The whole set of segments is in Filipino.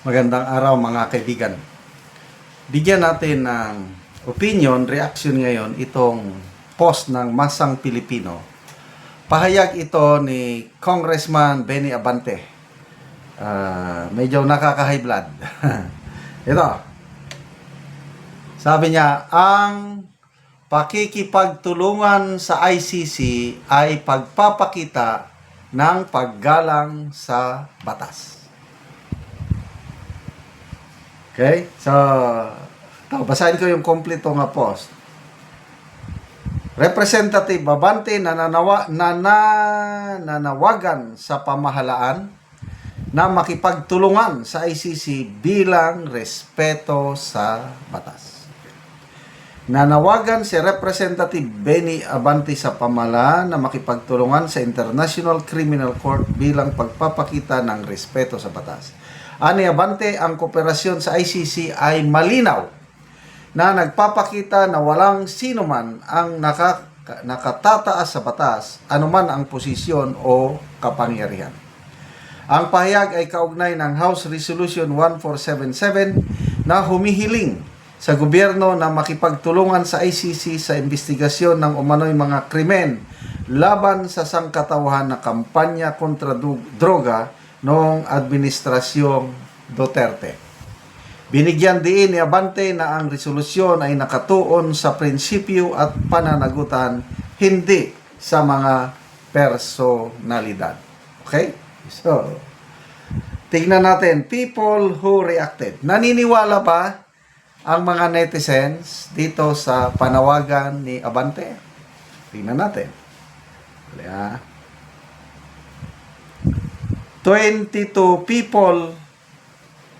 Magandang araw mga kaibigan. Bigyan natin ng opinion, reaction ngayon itong post ng Masang Pilipino. Pahayag ito ni Congressman Benny Abante. Ah, medyo nakaka-high blood. ito. Sabi niya, ang pakikipagtulungan sa ICC ay pagpapakita ng paggalang sa batas. Okay? So, ito, basahin ko yung kompleto nga post. Representative Babante nananawa, nana, nanawagan sa pamahalaan na makipagtulungan sa ICC bilang respeto sa batas. Nanawagan si Representative Benny Abante sa pamahalaan na makipagtulungan sa International Criminal Court bilang pagpapakita ng respeto sa batas. Ani Abante, ang kooperasyon sa ICC ay malinaw na nagpapakita na walang sino man ang naka, nakatataas sa batas, anuman ang posisyon o kapangyarihan. Ang pahayag ay kaugnay ng House Resolution 1477 na humihiling sa gobyerno na makipagtulungan sa ICC sa investigasyon ng umano'y mga krimen laban sa sangkatauhan na kampanya kontra droga noong administrasyong Duterte. Binigyan diin ni Abante na ang resolusyon ay nakatuon sa prinsipyo at pananagutan, hindi sa mga personalidad. Okay? So, tignan natin, people who reacted. Naniniwala ba ang mga netizens dito sa panawagan ni Abante? Tingnan natin. Dali, ah. 22 people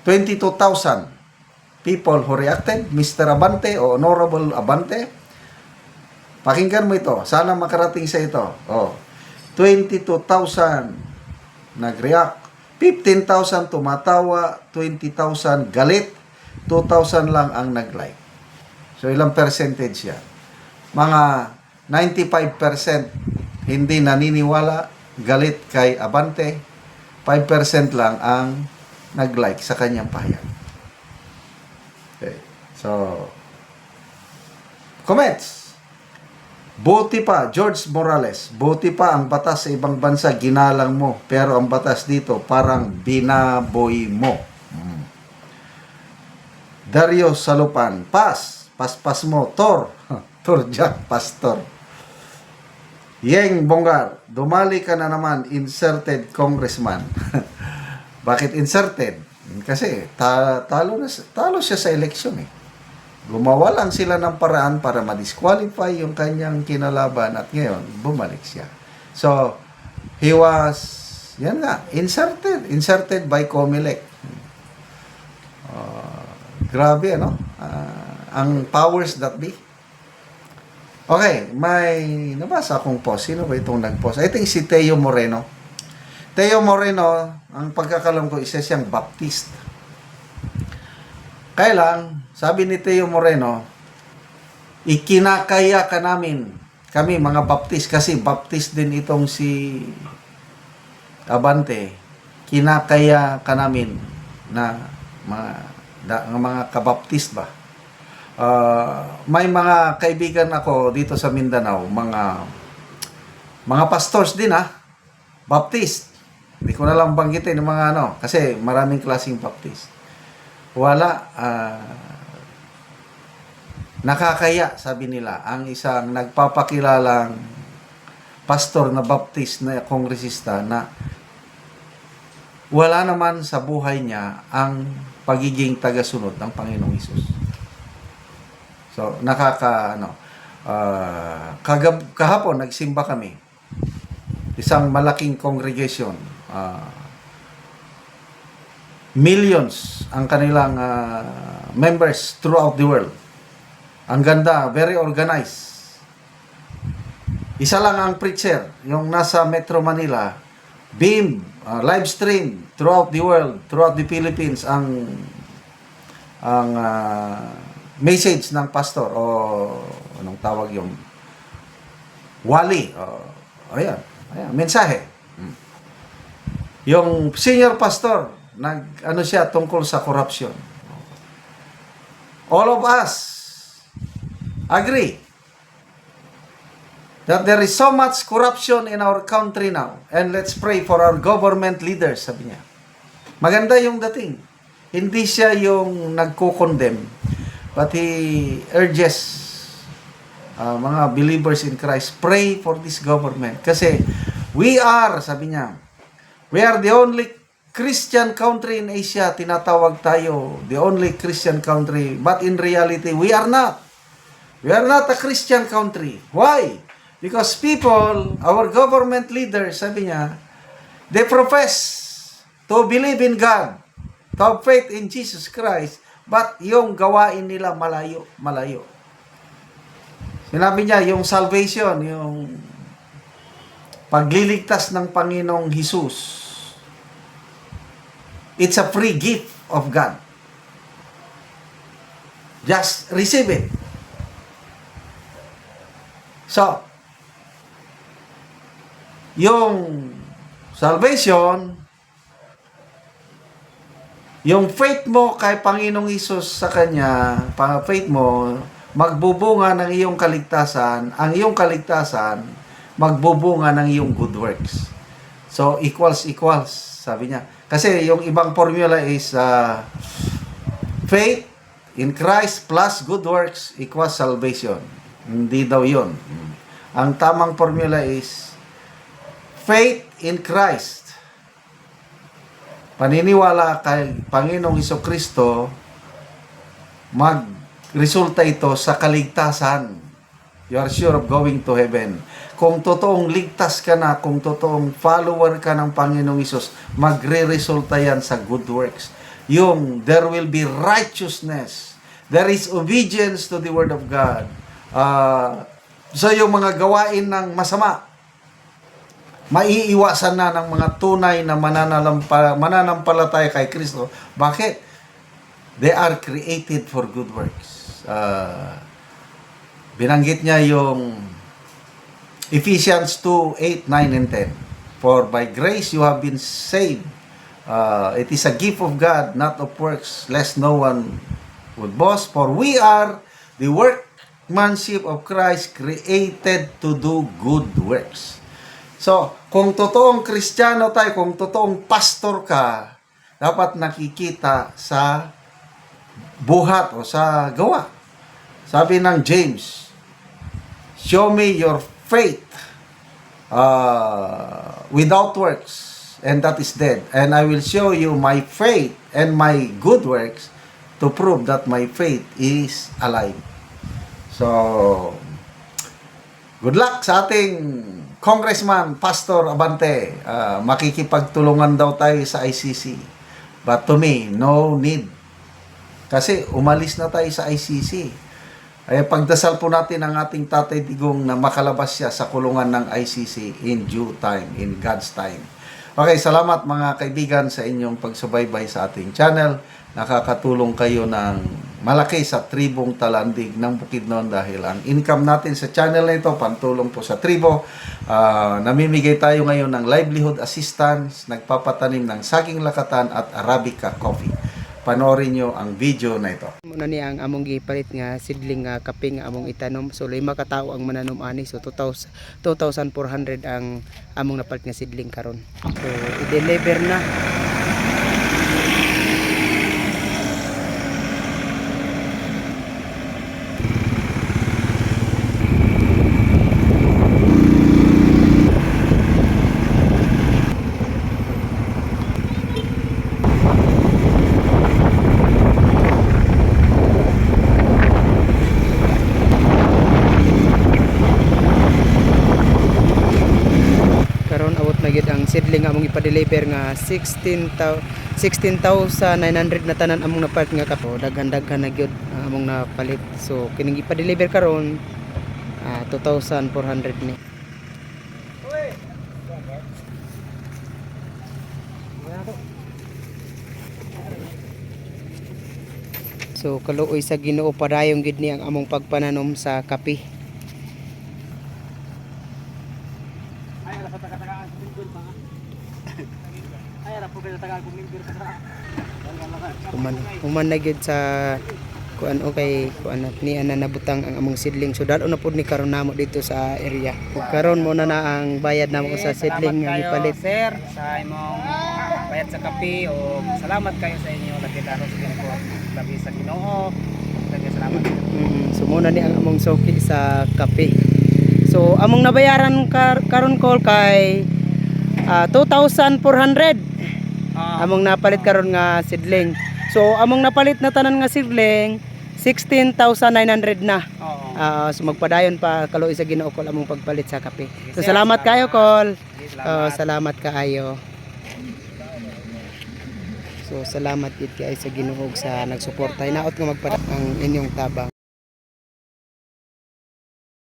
22,000 people who reacted, Mr. Abante o Honorable Abante. Pakinggan mo ito. Sana makarating sa ito. Oh. 22,000 nag-react. 15,000 tumatawa, 20,000 galit, 2,000 lang ang nag-like. So, ilang percentage yan? Mga 95% hindi naniniwala, galit kay Abante, 5% lang ang nag-like sa kanyang pahayag. Okay. So, comments. Buti pa, George Morales, buti pa ang batas sa ibang bansa, ginalang mo. Pero ang batas dito, parang binaboy mo. Mm. Dario Salupan, pas, paspas mo, Tor, Tor Jack, Pastor. Yeng Bonggar, dumali ka na naman, inserted congressman. Bakit inserted? Kasi ta- talo, na, talo siya sa eleksyon eh. Gumawa lang sila ng paraan para ma-disqualify yung kanyang kinalaban at ngayon, bumalik siya. So, he was, yan nga, inserted. Inserted by Comelec. Uh, grabe, ano? Ah, ang powers that be. Okay, may nabasa akong post. Sino ba itong nag-post? I think si Teo Moreno. Teo Moreno, ang pagkakalam ko, isa siyang Baptist. Kaya lang, sabi ni Teo Moreno, ikinakaya ka namin, kami mga Baptist, kasi Baptist din itong si Abante, kinakaya ka namin na mga, da, mga kabaptist ba? Ah, may mga kaibigan ako dito sa Mindanao, mga mga pastors din ha, Baptist. Hindi ko na lang banggitin ng mga ano, kasi maraming klaseng Baptist. Wala, ah, nakakaya, sabi nila, ang isang nagpapakilalang pastor na Baptist na kongresista na wala naman sa buhay niya ang pagiging tagasunod ng Panginoong Isus. So, nakaka, ano, ah, kagab, kahapon, nagsimba kami. Isang malaking congregation. ah, millions ang kanilang ah, members throughout the world. Ang ganda, very organized. Isa lang ang preacher, yung nasa Metro Manila, beam, ah, live stream throughout the world, throughout the Philippines ang ang ah, message ng pastor o anong tawag yung wali. O, ayan, ayan, mensahe. Hmm. Yung senior pastor, nag ano siya tungkol sa corruption. All of us agree that there is so much corruption in our country now and let's pray for our government leaders sabi niya. Maganda yung dating. Hindi siya yung nagko-condemn he urges uh, mga believers in Christ pray for this government. Kasi we are sabi niya we are the only Christian country in Asia tinatawag tayo the only Christian country. But in reality we are not. We are not a Christian country. Why? Because people our government leaders sabi niya they profess to believe in God to have faith in Jesus Christ but yung gawain nila malayo malayo Sinabi niya, yung salvation, yung pagliligtas ng Panginoong Hesus, it's a free gift of God. Just receive it. So, yung salvation, yung faith mo kay Panginoong Hesus sa Kanya, pang faith mo, magbubunga ng iyong kaligtasan, ang iyong kaligtasan, magbubunga ng iyong good works. So, equals equals, sabi niya. Kasi yung ibang formula is uh, faith in Christ plus good works equals salvation. Hindi daw yun. Ang tamang formula is faith in Christ. Paniniwala kay Panginoong Iso Kristo, mag resulta ito sa kaligtasan. You are sure of going to heaven. Kung totoong ligtas ka na, kung totoong follower ka ng Panginoong Isus, magre-resulta yan sa good works. Yung there will be righteousness. There is obedience to the Word of God. Uh, so yung mga gawain ng masama, maiiwasan na ng mga tunay na mananalampa, mananampalataya kay Kristo. Bakit? They are created for good works uh, binanggit niya yung Ephesians 2, 8, 9, and 10. For by grace you have been saved. Uh, it is a gift of God, not of works, lest no one would boast. For we are the workmanship of Christ created to do good works. So, kung totoong kristyano tayo, kung totoong pastor ka, dapat nakikita sa buhat o sa gawa. Sabi ng James, Show me your faith uh, without works, and that is dead. And I will show you my faith and my good works to prove that my faith is alive. So, good luck sa ating Congressman Pastor Abante. Uh, makikipagtulungan daw tayo sa ICC. But to me, no need. Kasi umalis na tayo sa ICC. Ay pagdasal po natin ang ating Tatay Digong na makalabas siya sa kulungan ng ICC in due time, in God's time. Okay, salamat mga kaibigan sa inyong pagsubaybay sa ating channel. Nakakatulong kayo ng malaki sa tribong talandig ng Bukidnon dahil ang income natin sa channel na ito, pantulong po sa tribo. Uh, namimigay tayo ngayon ng livelihood assistance, nagpapatanim ng saging lakatan at Arabica coffee panoorin nyo ang video na ito. Muna niya ang among gipalit nga sidling nga kape nga among itanom. So lima ka tawo ang mananom ani. So 2,000 2,400 ang among napalit nga sidling karon. So i-deliver na. karon abot na gyud ang seedling nga among ipa-deliver nga 16,000 16,900 na tanan among napalit nga kapo daghan-daghan na gyud ang among napalit. So kining ipa-deliver karon ah, 2,400 ni. So kaluoy sa Ginoo padayon gid ni ang among pagpananom sa kape. Ay, ala pa taga-tagaan sa minggol ba? Ay, ala po taga-tagaan sa minggol sa Human human na gyud sa kuan okay kuan na- ni ana nabutang ang among seedling so dalo na pud ni karon namo dito sa area. Ug karon mo na na ang bayad namo sa seedling nga gipalit. sir sa imong bayad sa kape o salamat kayo sa inyo lagi laro sa ginoo labi sa Ginoo salamat Mm, so muna ni ang among soki sa kape. So among nabayaran kar karon call kay ah, 2,400 Ah, among napalit karon nga seedling. So among napalit na tanan nga seedling 16,900 na. oo Ah, so magpadayon pa kaloy sa Ginoo kol among pagpalit sa kape. So salamat kayo kol. Oh, salamat kaayo. So salamat gid kay sa Ginoo sa nagsuporta hinaot nga magpada ang inyong tabang.